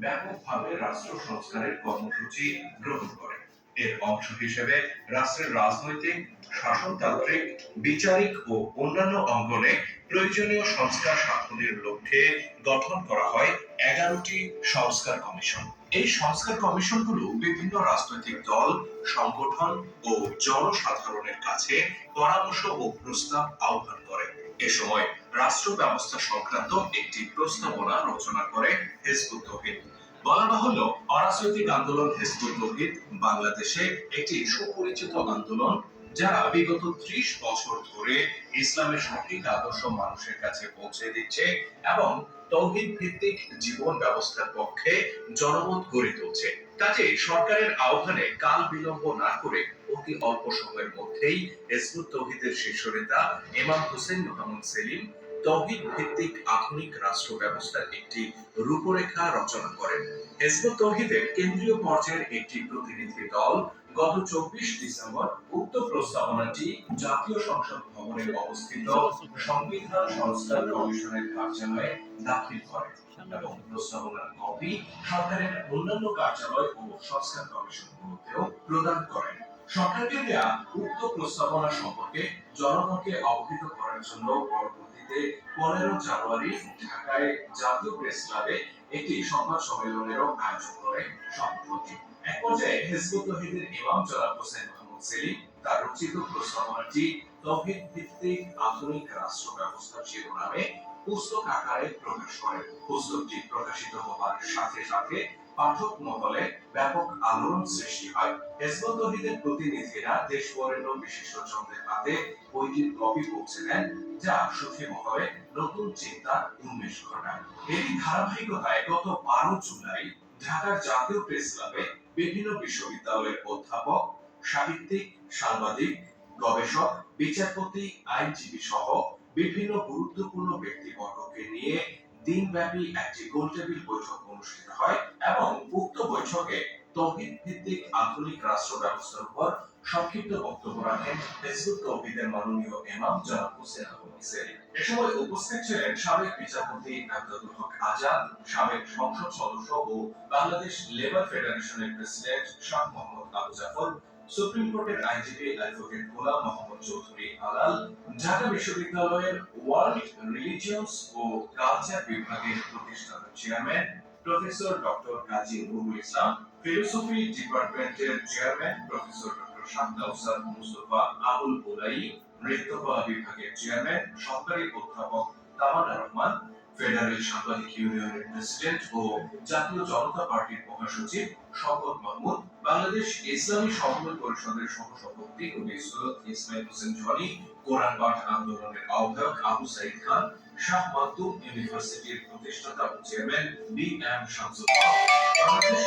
ব্যাপকভাবে রাষ্ট্র সংস্কারের কর্মসূচি গ্রহণ করে এর অংশ হিসেবে রাষ্ট্রের রাজনৈতিক, শাসনতান্ত্রিক, বিচারিক ও অন্যান্য অঙ্গনে প্রয়োজনীয় সংস্কার সাধনের লক্ষ্যে গঠন করা হয় এগারোটি সংস্কার কমিশন। এই সংস্কার কমিশনগুলো বিভিন্ন রাজনৈতিক দল, সংগঠন ও জনসাধারণের কাছে পরামর্শ ও প্রস্তাব আহ্বান করে। এ সময় রাষ্ট্র ব্যবস্থা সংক্রান্ত একটি প্রস্তাবনা রচনা করে হিজবুত তৌহিদ। বলা বাহুল্য অরাজনৈতিক আন্দোলন হিজবুত তৌহিদ বাংলাদেশে একটি সুপরিচিত আন্দোলন যা বিগত ত্রিশ বছর ধরে ইসলামের সঠিক আদর্শ মানুষের কাছে পৌঁছে দিচ্ছে এবং তৌহিদ ভিত্তিক জীবন ব্যবস্থার পক্ষে জনমত গড়ে তুলছে। কাজে সরকারের আহ্বানে কাল বিলম্ব না করে অতি অল্প সময়ের মধ্যেই হিজবুত তৌহিদের শীর্ষ নেতা ইমাম হোসেন মোহাম্মদ সেলিম তৌহিদ ভিত্তিক আধুনিক রাষ্ট্র ব্যবস্থার একটি রূপরেখা রচনা করেন। হিজবুত তৌহিদের কেন্দ্রীয় পর্যায়ের একটি প্রতিনিধি দল গত চব্বিশ ডিসেম্বর উক্ত প্রস্তাবনাটি জাতীয় সংসদ ভবনে অবস্থিত সংবিধান সংস্কার কমিশনের কার্যালয়ে দাখিল করে এবং প্রস্তাবনার কপি সরকারের অন্যান্য কার্যালয় ও সংস্কার কমিশনগুলোতেও প্রদান করেন। সরকারকে দেয়া উক্ত প্রস্তাবনা সম্পর্কে জনগণকে অবহিত করার জন্য পরবর্তীতে পনেরো জানুয়ারি ঢাকায় জাতীয় প্রেস ক্লাবে একটি সংবাদ সম্মেলনেরও আয়োজন করে সংগঠনটি এক পর্যায়ে হিজবুত তহিদের ইমাম জনাব হোসেন মোহাম্মদ সেলিম তার রচিত প্রস্তাবনাটি তৌহিদ ভিত্তিক আধুনিক রাষ্ট্র ব্যবস্থা শিরোনামে পুস্তক আকারে প্রকাশ করেন পুস্তকটি প্রকাশিত হওয়ার সাথে সাথে পাঠক মহলে ব্যাপক আলোড়ন সৃষ্টি হয়। হেজবুত তৌহিদের প্রতিনিধিরা দেশ বরেণ্য বিশিষ্টজনদের হাতে বইটির কপি পৌঁছে যা সুখী মহলে নতুন চিন্তা উন্মেষ ঘটায়। এরই ধারাবাহিকতায় গত বারো জুলাই ঢাকার জাতীয় প্রেস ক্লাবে বিভিন্ন বিশ্ববিদ্যালয়ের অধ্যাপক সাহিত্যিক, সাংবাদিক, গবেষক, বিচারপতি, আইনজীবী সহ বিভিন্ন গুরুত্বপূর্ণ ব্যক্তিবর্গকে নিয়ে দিনব্যাপী একটি গোলটেবিল বৈঠক অনুষ্ঠিত হয় এবং উক্ত বৈঠকে ভিত্তিক আধুনিক রাষ্ট্র ব্যবস্থার উপর সংক্ষিপ্ত বক্তব্য রাখেন তৌহিদের মাননীয় জনাব হোসেন এ সময় উপস্থিত ছিলেন সাবেক বিচারপতি আমদাদুল হক আজাদ, সাবেক সংসদ সদস্য ও বাংলাদেশ লেবার ফেডারেশনের প্রেসিডেন্ট শাহ মোহাম্মদ আবু জাফর সুপ্রিম কোর্টের আইনজীবী অ্যাডভোকেট গোলাম মোহাম্মদ চৌধুরী আলাল ঢাকা বিশ্ববিদ্যালয়ের ওয়ার্ল্ড রিলিজিয়ন্স ও কালচার বিভাগের প্রতিষ্ঠাতা chairman professor doctor Kazi Nurul Islam, philosophy ডিপার্টমেন্টের চেয়ারম্যান প্রফেসর ডক্টর শাহদাউসাদ মুস্তফা, আবুল বুলাই নৃত্যকলা বিভাগের চেয়ারম্যান, সরকারি অধ্যাপক তামান্না রহমান, ফেডারেল সাংবাদিক ইউনিয়নের প্রেসিডেন্ট ও জাতীয় জনতা পার্টির মহাসচিব শওকত মাহমুদ বাংলাদেশ ইসলামী সমন্বয় পরিষদের সহসভাপতি কবি সৈয়দ ইসমাইল হোসেন জনি, কোরআন পাঠ আন্দোলনের আহ্বায়ক আবু সাইদ খান, শাহ মাকতুম ইউনিভার্সিটির প্রতিষ্ঠাতা ও chairman B M Shamsul Bangladesh